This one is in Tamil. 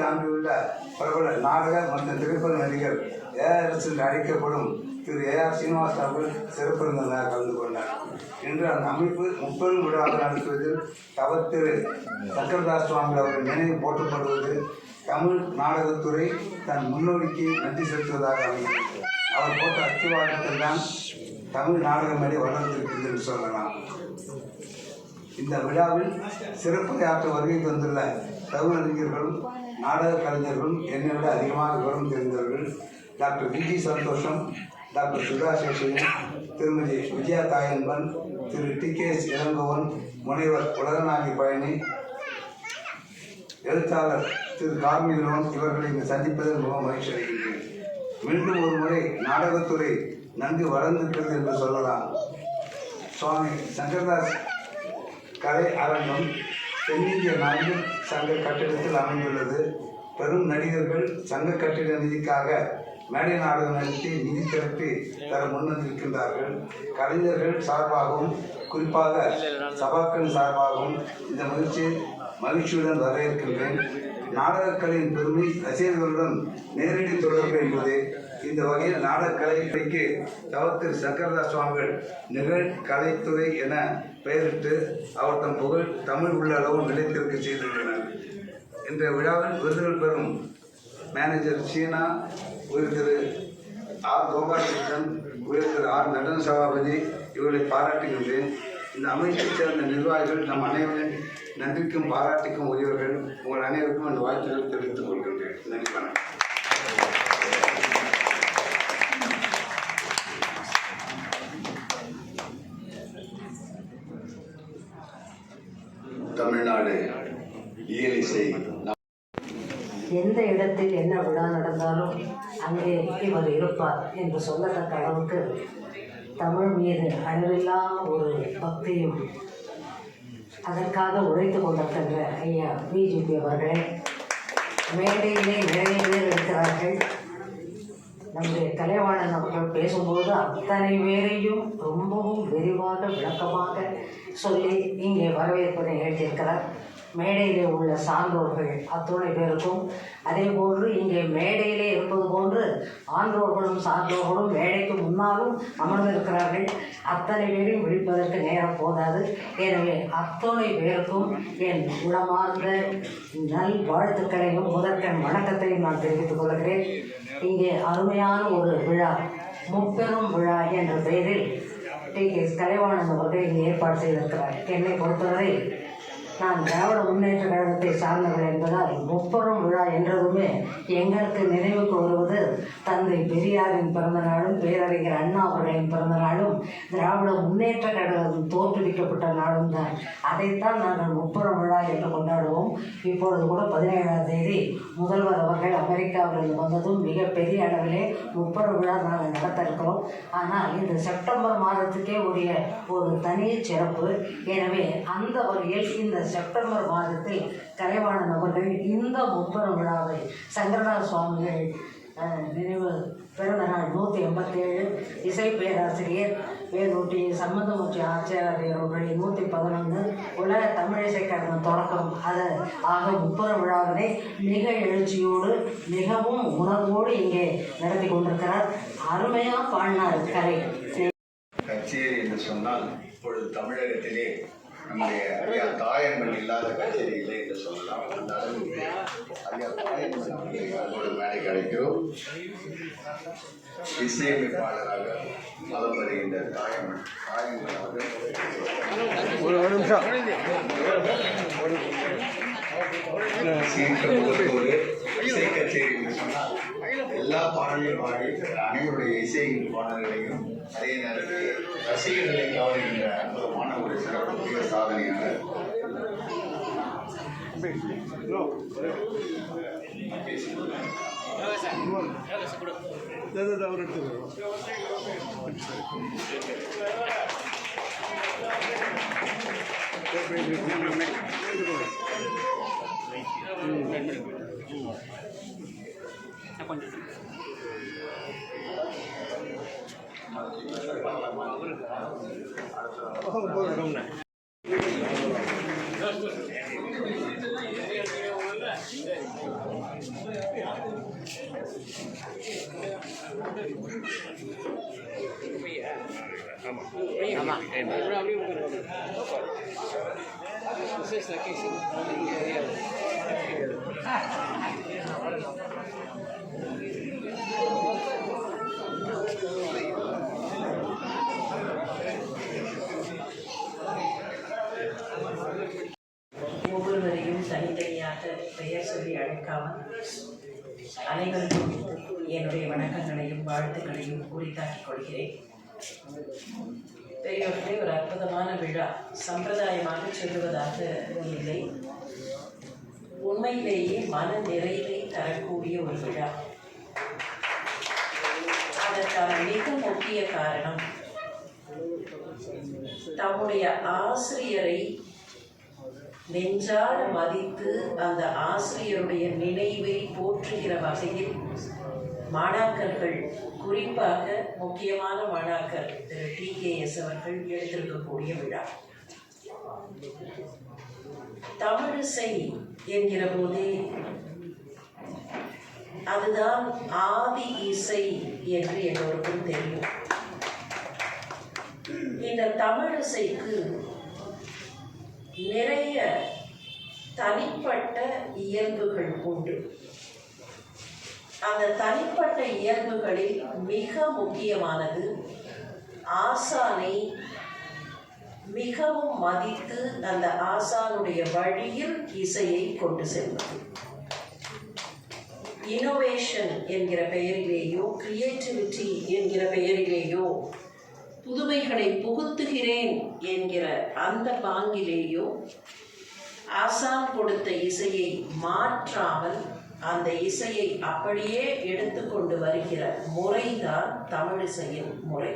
தாண்டியுள்ள பிரபல நாடக மற்றும் திரைப்பட நடிகர் ஏஆர்எஸ் என்று அழைக்கப்படும் திரு ஏ ஆர் சீனிவாஸ் அவர்கள் சிறப்பு கலந்து கொண்டார். இன்று அந்த அமைப்பு முப்பெரும் விழாவை நடத்துவதில் தவ திரு சக்கரதாஸ் சுவாமி அவர்கள் நினைவு போற்றப்படுவது தமிழ் நாடகத்துறை தன் முன்னோடிக்கு நன்றி செலுத்துவதாக அமைந்தது அவர் போட்ட அச்சுவாதத்தில் தான் தமிழ் நாடகம் மேலே வளர்ந்திருக்கிறது என்று சொல்லலாம். இந்த விழாவில் சிறப்புரையாற்ற வருகை தந்துள்ள தமிழறிஞர்களும் நாடக கலைஞர்களும் என்னை விட அதிகமாக விவரம் தெரிந்தவர்கள் டாக்டர் விஜி சந்தோஷம் டாக்டர் சுதா சேஷன் திருமதி விஜயா தாயன்பன் திரு டி கே எஸ் இளங்கோவன் முனைவர் உலகநாயகி பயணி எழுத்தாளர் திரு கார்மிகலோன் இவர்களை இங்கு சந்திப்பதில் மிகவும் மகிழ்ச்சி அடைகின்றேன். மீண்டும் ஒரு முறை நாடகத்துறை நன்கு வளர்ந்திருக்கிறது என்று சொல்லலாம். சுவாமி சங்கர்தாஸ் கலை அரங்கம் தென்னிந்திய நடிகர் சங்க கட்டிடத்தில் அமைந்துள்ளது. பெரும் நடிகர்கள் சங்க கட்டிட நிதிக்காக மேடை நாடகம் நடத்தி நிதி திரட்டி தர முன்வந்திருக்கின்றார்கள். கலைஞர்கள் சார்பாகவும் குறிப்பாக சபாக்கள் சார்பாகவும் இந்த மகிழ்ச்சியை மகிழ்ச்சியுடன் வரவேற்கின்றேன். நாடகக்கலையின் பெருமை ரசிகர்களுடன் நேரடி தொடர்பு என்பது இந்த வகையில் நாடகக்கலைக்கு தவத்திரு சங்கரதாஸ் சுவாமிகள் நிகழ்கலைத்துறை என பெயரிட்டு அவர் தம் புகழ் தமிழ் உள்ள அளவு நிலைத்திருக்க செய்துள்ளனர் இந்த விழாவில் விருதுகள் பெறும் மேனேஜர் சீனா உயர் திரு ஆர் கோபாலகிருஷ்ணன் உயர் திரு ஆர் நடன சபாபதி இவர்களை பாராட்டுகின்றேன். இந்த அமைப்பைச் சேர்ந்த நிர்வாகிகள் நம் அனைவரின் நன்றிக்கும் பாராட்டிக்கும் உரியவர்கள். உங்கள் அனைவருக்கும் இந்த வாழ்த்துக்களை தெரிவித்துக் கொள்கின்றேன். நன்றி வணக்கம். தமிழ்நாடு இயலிசை எந்த இடத்தில் என்ன விழா நடந்தாலும் அங்கே இவர் இருப்பார் என்று சொல்லத்தக்க அளவுக்கு தமிழ் மீது அளவில்லா ஒரு பக்தியும் அதற்காக உழைத்து கொண்டிருக்கின்ற ஐயா பிஜேபி அவர்கள் மேடையிலே நிறைய பேர் இருக்கிறார்கள். நம்முடைய கலைவாணன் அவர்கள் பேசும்போது அத்தனை பேரையும் ரொம்பவும் விரிவாக விளக்கமாக சொல்லி இங்கே வரவேற்பதை நிகழ்த்தியிருக்கிறார் மேடையிலே உள்ள சான்றோர்கள் அத்துணை பேருக்கும் அதே போன்று இங்கே மேடையிலே இருப்பது போன்று ஆன்றோர்களும் சான்றோர்களும் மேடைக்கு முன்னாலும் அமர்ந்திருக்கிறார்கள். அத்தனை பேரையும் விழிப்பதற்கு நேரம் போதாது. எனவே அத்துணை பேருக்கும் என் உளமார்ந்த நல் வாழ்த்துக்களையும் முதற்கண் வணக்கத்தையும் நான் தெரிவித்துக் கொள்கிறேன். இங்கே அருமையான ஒரு விழா முப்பெரும் விழா என்ற பெயரில் டி கே கலைவாணன் அவர்கள் இங்கே ஏற்பாடு செய்திருக்கிறார். என்னை பொறுத்தவரை நான் திராவிட முன்னேற்ற கழகத்தை சார்ந்தவர் என்பதால் முப்பெரும் விழா என்றதுமே எங்களுக்கு நினைவுக்கு வருவது தந்தை பெரியாரின் பிறந்த நாளும் பேரறிஞர் அண்ணா அவர்களின் பிறந்த நாளும் திராவிட முன்னேற்ற கழகம் தோற்றுவிக்கப்பட்ட நாளும் தான். அதைத்தான் நாங்கள் முப்பெரும் விழா என்று கொண்டாடுவோம். இப்பொழுது கூட பதினேழாம் தேதி முதல்வர் அவர்கள் அமெரிக்காவிலிருந்து வந்ததும் மிகப்பெரிய அளவிலே முப்பெரும் விழா நாங்கள் நடத்த இருக்கிறோம் ஆனால் இந்த செப்டம்பர் மாதத்துக்கே உரிய ஒரு தனி சிறப்பு. எனவே அந்த வகையில் இந்த செப்டம்பர் மாதத்தில் கரைவான அவர்கள் இந்த முப்பெரும் விழாவை சங்கரநாத சுவாமிகள் நினைவு பிறந்த நாள் நூற்றி எண்பத்தேழு இசை பேராசிரியர் வேலூட்டி சம்மந்தமூர்த்தி ஆச்சாரியர் நூற்றி பதினொன்று உலக தமிழிசை கழகம் தொடக்கம். அது ஆக முப்புற விழாவினை மிக எழுச்சியோடு மிகவும் உணர்வோடு இங்கே நடத்தி கொண்டிருக்கிறார் அருமையாக பாடினார் கலை. கச்சேரி என்று சொன்னால் இப்பொழுது தமிழகத்திலே ஐயா தாயங்கள் இல்லாத கச்சேரி இல்லை என்று சொல்லலாம். அந்த அளவுக்கு ஐயா தாயங்கள் அன்போடு மேடை கிடைக்கிறோம். இசையமைப்பாளராக மதம் வருகின்ற தாயங்கள் தாயங்கள் அவர்கள் சீர்க முகத்தோடு இசை கச்சேரி என்று சொன்னால் எல்லா பாடலையும் பாடி அனைவருடைய இசை பாடல்களையும் அதே நேரத்தில் ரசிகர்களை கவருகின்ற அற்புதமான ஒரு சிறப்புக்குரிய சாதனையாளர் கொஞ்சம் ஆமாம் அனைவருக்கும் என்னுடைய வணக்கங்களையும் வாழ்த்துக்களையும் கூறித்தாக்கிக் கொள்கிறேன். பெரியவர்களே ஒரு அற்புதமான விழா. சம்பிரதாயமாக சொல்லுவதாக இல்லை. உண்மையிலேயே மன நிறைவை தரக்கூடிய ஒரு விழா. அதற்கான மிக முக்கிய காரணம் தம்முடைய ஆசிரியரை நெஞ்சார மதித்து அந்த ஆசிரியருடைய நினைவை போற்றுகிற வகையில் மாணாக்கர்கள் குறிப்பாக முக்கியமான மாணாக்கர் திரு டி கே எஸ் அவர்கள் எடுத்திருக்கக்கூடிய விழா. தமிழிசை என்கிற போதே அதுதான் ஆதி இசை என்று எல்லோருக்கும் தெரியும். இந்த தமிழிசைக்கு நிறைய தனிப்பட்ட இயல்புகள் உண்டு. அந்த தனிப்பட்ட இயல்புகளில் மிக முக்கியமானது ஆசானை மிகவும் மதித்து அந்த ஆசானுடைய வழியில் இசையை கொண்டு செல்வது. இனோவேஷன் என்கிற பெயரிலேயோ கிரியேட்டிவிட்டி என்கிற பெயரிலேயோ புதுமைகளை புகுத்த என்கிற அந்த பாங்கிலேயோ ஆசாம் கொடுத்த இசையை மாற்றாமல் அந்த இசையை அப்படியே எடுத்துக்கொண்டு வருகிற முறைதான் தமிழிசையின் முறை.